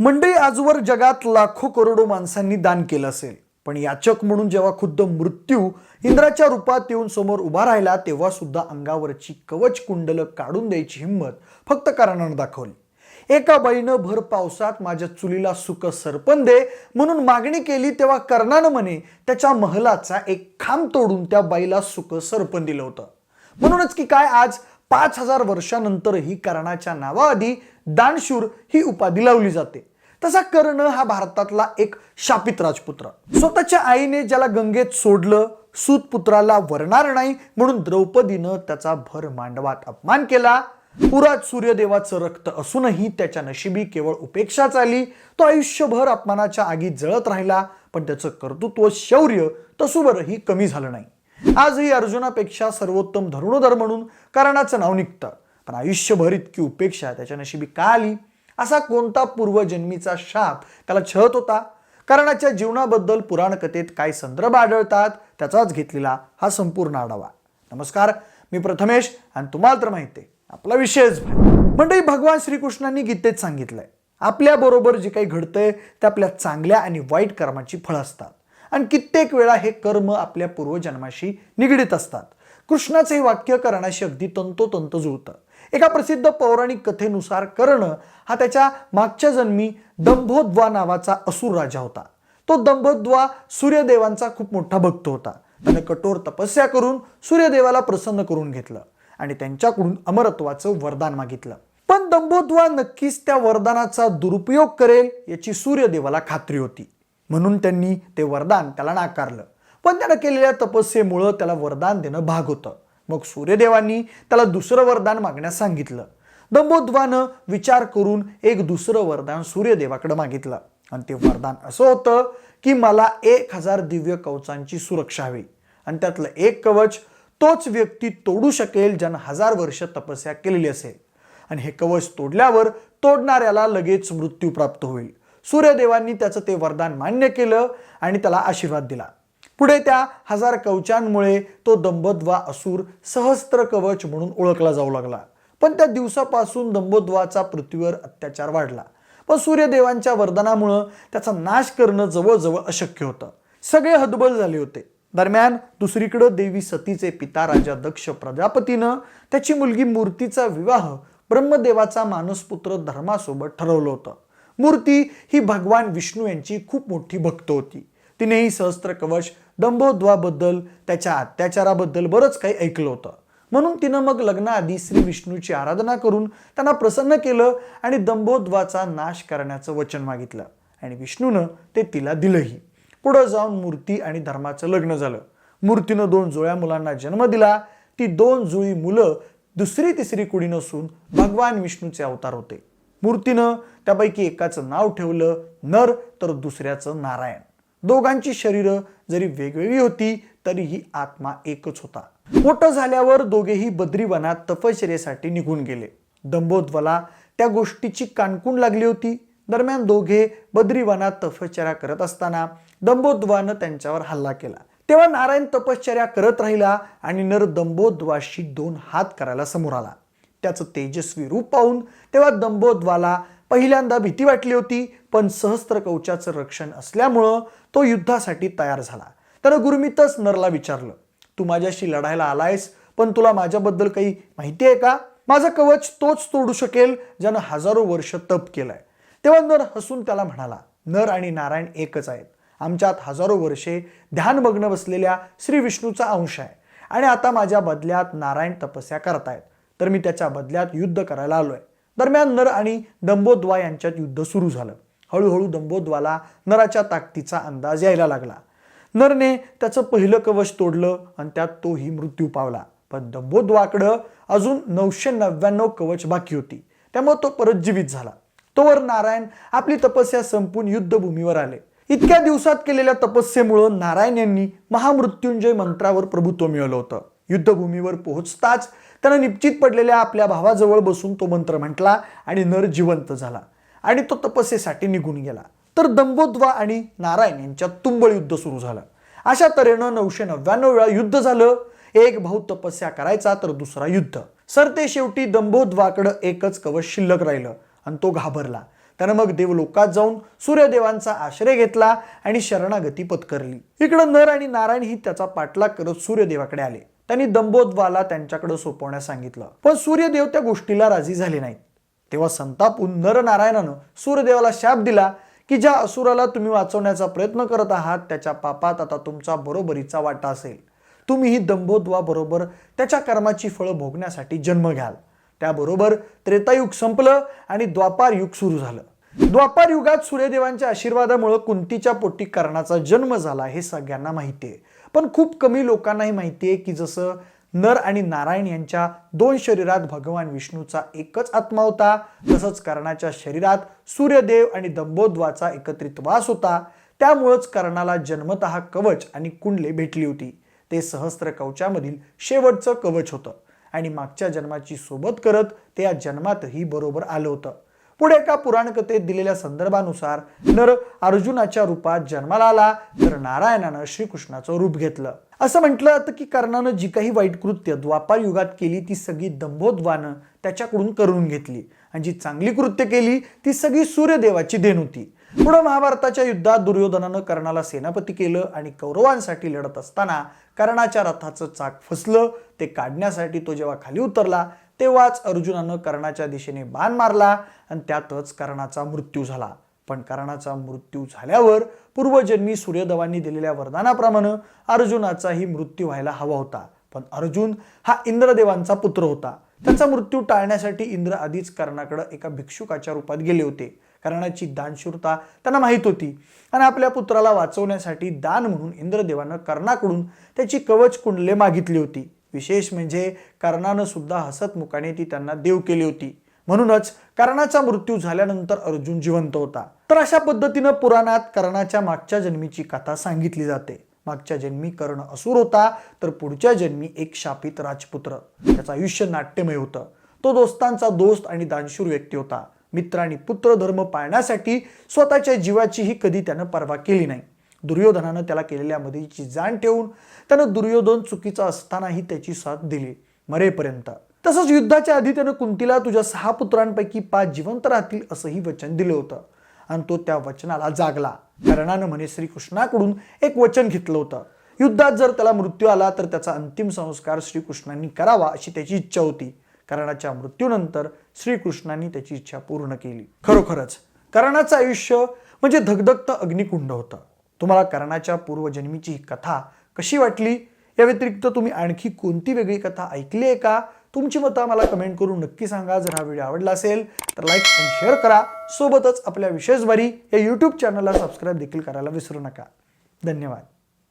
मंडळी आजवर जगात लाखो करोडो माणसांनी दान केलं असेल. पण याचक म्हणून जेव्हा खुद्द मृत्यू इंद्राच्या रूपात येऊन समोर उभा राहिला तेव्हा सुद्धा अंगावरची कवच कुंडलं काढून द्यायची हिंमत फक्त कर्णानं दाखवली. एका बाईनं भर पावसात माझ्या चुलीला सुख सरपण दे म्हणून मागणी केली तेव्हा कर्णानं म्हणे त्याच्या महलाचा एक खांब तोडून त्या बाईला सुख सरपण दिलं होतं. म्हणूनच की काय आज पाच हजार वर्षानंतरही कर्णाच्या नावाआधी दानशूर ही उपाधी लावली जाते. तसा कर्ण हा भारतातला एक शापित राजपुत्र. स्वतःच्या आईने ज्याला गंगेत सोडलं सुतपुत्राला वरणार नाही म्हणून द्रौपदीनं त्याचा भर मांडवात अपमान केला. पुरात सूर्यदेवाचं रक्त असूनही त्याच्या नशिबी केवळ उपेक्षाच आली. तो आयुष्यभर अपमानाच्या आगीत जळत राहिला पण त्याचं कर्तृत्व शौर्य तसुवरही कमी झालं नाही. आजही अर्जुनापेक्षा सर्वोत्तम धरुणोधर म्हणून कर्णाचं नाव निघतं. पण आयुष्यभर इतकी उपेक्षा त्याच्या नशिबी का आली? असा कोणता पूर्वजन्मीचा शाप त्याला छळत होता? कर्णाच्या जीवनाबद्दल पुराणकथेत काय संदर्भ आढळतात. त्याचाच घेतलेला हा संपूर्ण आढावा. नमस्कार मी प्रथमेश आणि तुम्हाला तर माहिती आहे आपला विषयच मंडळी भगवान श्रीकृष्णांनी गीतेत सांगितलंय आपल्या बरोबर जे काही घडतंय ते आपल्या चांगल्या आणि वाईट कर्माची फळं असतात. आणि कित्येक वेळा हे कर्म आपल्या पूर्वजन्माशी निगडीत असतात. कृष्णाचे हे वाक्य करण्याशी अगदी तंतोतंत जुळतं. एका प्रसिद्ध पौराणिक कथेनुसार कर्ण हा त्याच्या मागच्या जन्मी दंभोद्वा नावाचा असुर राजा होता. तो दंभोद्वा सूर्यदेवांचा खूप मोठा भक्त होता. त्याने कठोर तपस्या करून सूर्यदेवाला प्रसन्न करून घेतलं आणि त्यांच्याकडून अमरत्वाचं वरदान मागितलं. पण दंभोद्वा नक्कीच त्या वरदानाचा दुरुपयोग करेल याची सूर्यदेवाला खात्री होती. म्हणून त्यांनी ते वरदान त्याला नाकारलं. पण त्यानं केलेल्या तपस्येमुळं त्याला वरदान देणं भाग होतं. मग सूर्यदेवांनी त्याला दुसरं वरदान मागण्यास सांगितलं. दंभोद्वानं विचार करून एक दुसरं वरदान सूर्यदेवाकडे मागितलं. आणि ते वरदान असं होतं की मला एक हजार दिव्य कवचांची सुरक्षा हवी. आणि त्यातलं एक कवच तोच व्यक्ती तोडू शकेल ज्यानं हजार वर्ष तपस्या केलेली असेल. आणि हे कवच तोडल्यावर तोडणाऱ्याला लगेच मृत्यू प्राप्त होईल. सूर्यदेवांनी त्याचं ते वरदान मान्य केलं आणि त्याला आशीर्वाद दिला. पुढे त्या हजार कवचांमुळे तो दंबद्वा असुर सहस्त्र कवच म्हणून ओळखला जाऊ लागला. पण त्या दिवसापासून दंबोद्वाचा पृथ्वीवर अत्याचार वाढला. पण सूर्यदेवांच्या वरदानामुळं त्याचा नाश करणं जवळजवळ अशक्य होतं. सगळे हतबल झाले होते. दरम्यान दुसरीकडं देवी सतीचे पिता राजा दक्ष प्रजापतीनं त्याची मुलगी मूर्तीचा विवाह ब्रह्मदेवाचा मानसपुत्र धर्मासोबत ठरवलं होतं. मूर्ती ही भगवान विष्णू यांची खूप मोठी भक्त होती. तिनेही सहस्त्र कवच दंभोद्वाबद्दल त्याच्या अत्याचाराबद्दल बरंच काही ऐकलं होतं. म्हणून तिनं मग लग्नाआधी श्री विष्णूची आराधना करून त्यांना प्रसन्न केलं आणि दंभोद्वाचा नाश करण्याचं वचन मागितलं. आणि विष्णूनं ते तिला दिलंही. पुढं जाऊन मूर्ती आणि धर्माचं लग्न झालं. मूर्तीनं दोन जुळ्या मुलांना जन्म दिला. ती दोन जुळी मुलं दुसरी तिसरी कुडी नसून भगवान विष्णूचे अवतार होते. मूर्तीनं त्यापैकी एकाचं नाव ठेवलं नर तर दुसऱ्याचं नारायण. दोघांची शरीरं जरी वेगवेगळी होती तरीही आत्मा एकच होता. मोठं झाल्यावर दोघेही बद्रीवनात तपश्चर्येसाठी निघून गेले. दंबोद्वला त्या गोष्टीची कानकून लागली होती. दरम्यान दोघे बद्रीवनात तपश्चर्या करत असताना दंबोद्वानं त्यांच्यावर हल्ला केला. तेव्हा नारायण तपश्चर्या करत राहिला आणि नर दंबोद्वाशी दोन हात करायला समोर आला. त्याचं तेजस्वी रूप पाहून तेव्हा दंबोद्वाला पहिल्यांदा भीती वाटली होती पण सहस्त्र कवचाचं रक्षण असल्यामुळं तो युद्धासाठी तयार झाला. तर गुरमीतच नरला विचारलं तू माझ्याशी लढायला आलायस पण तुला माझ्याबद्दल काही माहिती आहे का? माझं कवच तोच तोडू शकेल ज्यानं हजारो वर्ष तप केलंय. तेव्हा नर हसून त्याला म्हणाला नर आणि नारायण एकच आहेत. आमच्यात हजारो वर्षे ध्यानमग्न बसलेल्या श्री विष्णूचा अंश आहे आणि आता माझ्या बदल्यात नारायण तपस्या करतायत. तर मी त्याच्या बदल्यात युद्ध करायला आलोय. दरम्यान नर आणि दंबोद्वा यांच्यात युद्ध सुरू झालं. हळूहळू दंबोद्वाला नराच्या ताकदीचा अंदाज यायला लागला. नरने त्याचं पहिलं कवच तोडलं आणि त्यात तोही मृत्यू पावला. पण दंबोद्वाकडं अजून नऊशे नव्याण्णव कवच बाकी होती. त्यामुळे तो परत जीवित झाला. तोवर नारायण आपली तपस्या संपून युद्धभूमीवर आले. इतक्या दिवसात केलेल्या तपस्येमुळं नारायण यांनी महामृत्युंजय मंत्रावर प्रभुत्व मिळवलं होतं. युद्धभूमीवर पोहोचताच त्यानं निश्चित पडलेल्या आपल्या भावाजवळ बसून तो मंत्र म्हटला आणि नर जिवंत झाला आणि तो तपस्येसाठी निघून गेला. तर दंबोद्वा आणि नारायण यांच्यात तुंबळ युद्ध सुरू झालं. अशा तऱ्हेनं नऊशे नव्याण्णव वेळा युद्ध झालं. एक भाऊ तपस्या करायचा तर दुसरा युद्ध. सर ते शेवटी दंबोद्वाकडं एकच कवच शिल्लक राहिलं आणि तो घाबरला. त्यानं मग देवलोकात जाऊन सूर्यदेवांचा आश्रय घेतला आणि शरणागती पत्करली. इकडं नर आणि नारायण ही त्याचा पाठलाग करत सूर्यदेवाकडे आले. त्यांनी दंबोद्वाला त्यांच्याकडे सोपवण्यास सांगितलं. पण सूर्यदेव त्या गोष्टीला राजी झाले नाहीत. तेव्हा संतापून नरनारायणानं सूर्यदेवाला शाप दिला की ज्या असुराला तुम्ही वाचवण्याचा प्रयत्न करत आहात त्याच्या पापात आता तुमचा बरोबरीचा वाटा असेल. तुम्हीही दंभोद्वा बरोबर त्याच्या कर्माची फळं भोगण्यासाठी जन्म घ्याल. त्याबरोबर त्रेतायुग संपलं आणि द्वापार युग सुरू झालं. द्वापार युगात सूर्यदेवांच्या आशीर्वादामुळे कुंतीच्या पोटी कर्णाचा जन्म झाला हे सगळ्यांना माहिती आहे. पण खूप कमी लोकांनाही माहिती आहे की जसं नर आणि नारायण यांच्या दोन शरीरात भगवान विष्णूचा एकच आत्मा होता तसंच कर्णाच्या शरीरात सूर्यदेव आणि दंबोद्वाचा एकत्रित वास होता. त्यामुळंच कर्णाला जन्मतः कवच आणि कुंडले भेटली होती. ते सहस्त्र कवचामधील शेवटचं कवच होतं आणि मागच्या जन्माची सोबत करत ते या जन्मातही बरोबर आलं होतं. पुढे एका पुराणकथेत दिलेल्या संदर्भानुसार नर अर्जुनाच्या रूपात जन्माला आला तर नारायणानं श्रीकृष्णाचं रूप घेतलं. असं म्हटलं जातं की कर्णानं जी काही वाईट कृत्य द्वापार युगात केली ती सगळी दंभोद्वानं त्याच्याकडून करून घेतली. आणि जी चांगली कृत्य केली ती सगळी सूर्यदेवाची देण होती. पुढे महाभारताच्या युद्धात दुर्योधनानं कर्णाला सेनापती केलं आणि कौरवांसाठी लढत असताना कर्णाच्या रथाचं चाक फसलं. ते काढण्यासाठी तो जेव्हा खाली उतरला तेव्हाच अर्जुनानं कर्णाच्या दिशेने बाण मारला आणि त्यातच कर्णाचा मृत्यू झाला. पण कर्णाचा मृत्यू झाल्यावर पूर्वजन्मी सूर्यदेवांनी दिलेल्या वरदानाप्रमाणे अर्जुनाचाही मृत्यू व्हायला हवा होता. पण अर्जुन हा इंद्रदेवांचा पुत्र होता. त्याचा मृत्यू टाळण्यासाठी इंद्र आधीच कर्णाकडे एका भिक्षुकाच्या रूपात गेले होते. कर्णाची दानशूरता त्यांना माहीत होती आणि आपल्या पुत्राला वाचवण्यासाठी दान म्हणून इंद्रदेवानं कर्णाकडून त्याची कवच कुंडले मागितली होती. विशेष म्हणजे कर्णानं सुद्धा हसतमुखाने ती त्यांना देव केली होती. म्हणूनच कर्णाचा मृत्यू झाल्यानंतर अर्जुन जिवंत होता. तर अशा पद्धतीनं पुराणात कर्णाच्या मागच्या जन्मीची कथा सांगितली जाते. मागच्या जन्मी कर्ण असुर होता तर पुढच्या जन्मी एक शापित राजपुत्र त्याचं आयुष्य नाट्यमय होतं. तो दोस्तांचा दोस्त आणि दानशूर व्यक्ती होता. मित्र आणि पुत्र धर्म पाळण्यासाठी स्वतःच्या जीवाचीही कधी त्यानं पर्वा केली नाही. दुर्योधनानं त्याला केलेल्या मदतीची जाण ठेवून त्यानं दुर्योधन चुकीचा असतानाही त्याची साथ दिली मरेपर्यंत. तसंच युद्धाच्या आधी त्यानं कुंतीला तुझ्या सहा पुत्रांपैकी पाच जिवंत राहतील असंही वचन दिलं होतं. आणि तो त्या वचनाला जागला. कर्णानं म्हणे श्रीकृष्णाकडून एक वचन घेतलं होतं. युद्धात जर त्याला मृत्यू आला तर त्याचा अंतिम संस्कार श्रीकृष्णांनी करावा अशी त्याची इच्छा होती. कर्णाच्या मृत्यूनंतर श्रीकृष्णांनी त्याची इच्छा पूर्ण केली. खरोखरच कर्णाचं आयुष्य म्हणजे धगधगतं अग्निकुंड होतं. तुम्हाला कर्णाच्या पूर्वजन्मीची ही कथा कशी वाटली? या व्यतिरिक्त तुम्ही आणखी कोणती वेगळी कथा ऐकली आहे का? तुमची मतं मला कमेंट करून नक्की सांगा. जर हा व्हिडिओ आवडला असेल तर लाईक आणि शेअर करा. सोबतच आपल्या विशेष बारी या यूट्यूब चॅनलला सबस्क्राईब देखील करायला विसरू नका. धन्यवाद.